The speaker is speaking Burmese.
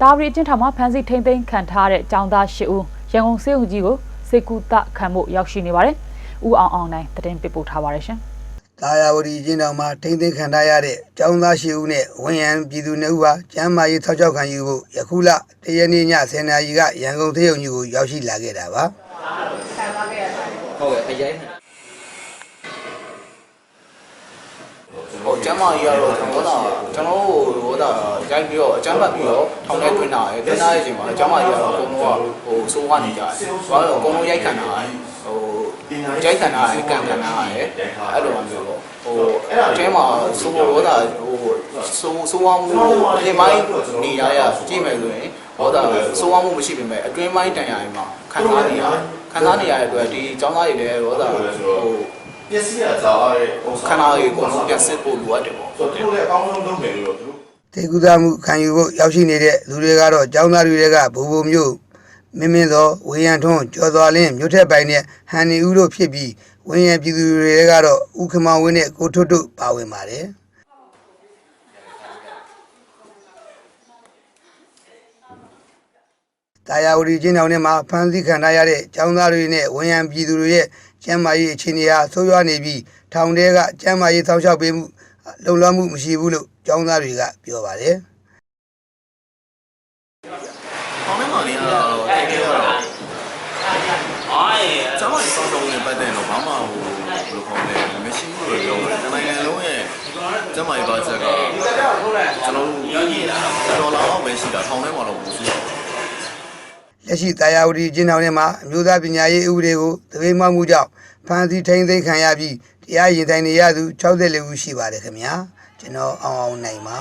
တာဝရီအကျဉ်းထောင်မှာဖမ်းဆီးထိန်းသိမ်းခံထားတဲ့ចောင်းသား၈ဦးရန်ကုန်စေုံကြီးကိုစေကူတခံဖို့ရောက်ရှိနေပါတယ်။ဦးအောင်အောင်နိုင်တရင်ပြပို့ထားပါတယ်ရှင်။တာယာဝတီကျင်းတော်မှာထိမ့်သိမ်းခံထားရတဲ့ကျောင်းသားရှိဦးနဲ့ဝန်ရံပြည်သူနှစ်ဦးဟာကျမ်းမာရေးထောက်ချောက်ခံယူဖို့ယခုလတရနေ့ည10နာရီကရန်ကုန်သေးုံကြီးကိုရောက်ရှိလာခဲ့တာပါဟုတ်ကဲ့အရင် ဟိုကျမ်းမာကြီးကတော့ဟိုတော့ကျွန်တော်တို့ဟိုတော့ရိုက်ပြီးတော့အကျမ်းပတ်ပြီးတော့ထောင်ထဲတွင်းတာရယ်တွင်းတာရဲ့အချိန်မှာကျမ်းမာကြီးကတော့အကုန်လုံးကဟိုစိုးကနေကြတယ်။ဘာလို့အကုန်လုံးရိုက်ခံတာလဲဟိုရိုက်ခံတာရယ်ကန်ခံတာရယ်အဲ့လိုမျိုးပေါ့ဟိုအဲ့အထဲမှာစိုးဟိုတော့ဟိုစိုးစိုးအောင်မှုဒီမိုင်းနေရရကြည့်မယ်ဆိုရင်ဟောတာစိုးအောင်မှုမရှိပေမဲ့အတွင်းမိုင်းတန်ရာတွေမှာခံစားနေရခံစားနေရတဲ့အတွက်ဒီចောင်းသားတွေလည်းဟောတာဟို ပစ္စည်းကကြာရဲဥစ္ခစာန္ဓာကိုယ်ကိုပြန်စစ်ဖို့လိုအပ်တယ်ပေါ့ဆိုတော့သူတို့လည်းအကောင်းဆုံးလုပ်မယ်လို့သူတို့တေကူသားမှုခံယူဖို့ရောက်ရှိနေတဲ့လူတွေကတော့ကျောင်းသားတွေကဘူဘူမျိုးမင်းမင်းသောဝေယံထွန်းကျော်သွားလင်းမြို့ထက်ပိုင်းနဲ့ဟန်နီဦးတို့ဖြစ်ပြီးဝင်းရံပြည်သူတွေကတော့ဥခမောင်ဝင်းနဲ့ကိုထွတ်တို့ပါဝင်ပါတယ်တာယာဝတီချင်းတောင်ထဲမှာဖမ်းဆီးခံထားရတဲ့ကျောင်းသားတွေနဲ့ဝန်ရံပြည်သူတွေရဲ့ ကျန်းမာရေးအခြေအနေဟာဆိုးရွားနေပြီးထောင်ထဲကကျန်းမာရေးသောက်ရှောက်ပေးမှုလုံလောက်မှုမရှိဘူးလို့ကျောင်းသားတွေကပြောပါတယ်။အောင်မလေးကတော့တကယ်ကတော့ကျောင်းမှာစောစောဝင်ပတ်တဲ့တော့ဘာမှဟိုဘယ်လိုခေါ်လဲမရှိဘူးလို့ပြောတယ်။နိုင်ငံလုံးရဲ့ကျောင်းမှာပါချက်ကကျွန်တော်တို့ဒေါ်လာအောင်ပဲရှိတာထောင်ထဲမှာတော့ဘူးရှိတယ် လက်ရှိတာယာဝတီကျင်းထောင်ထဲမှာအမျိုးသားပညာရေးဥပဒေကိုသပိတ်မှောက်မှုကြောင့်ဖမ်းဆီးထိန်းသိမ်းခံရပြီးတရားရင်ဆိုင်နေရသူ64ဦးရှိပါတယ်ခင်ဗျာကျွန်တော်အောင်အောင်နိုင်ပါ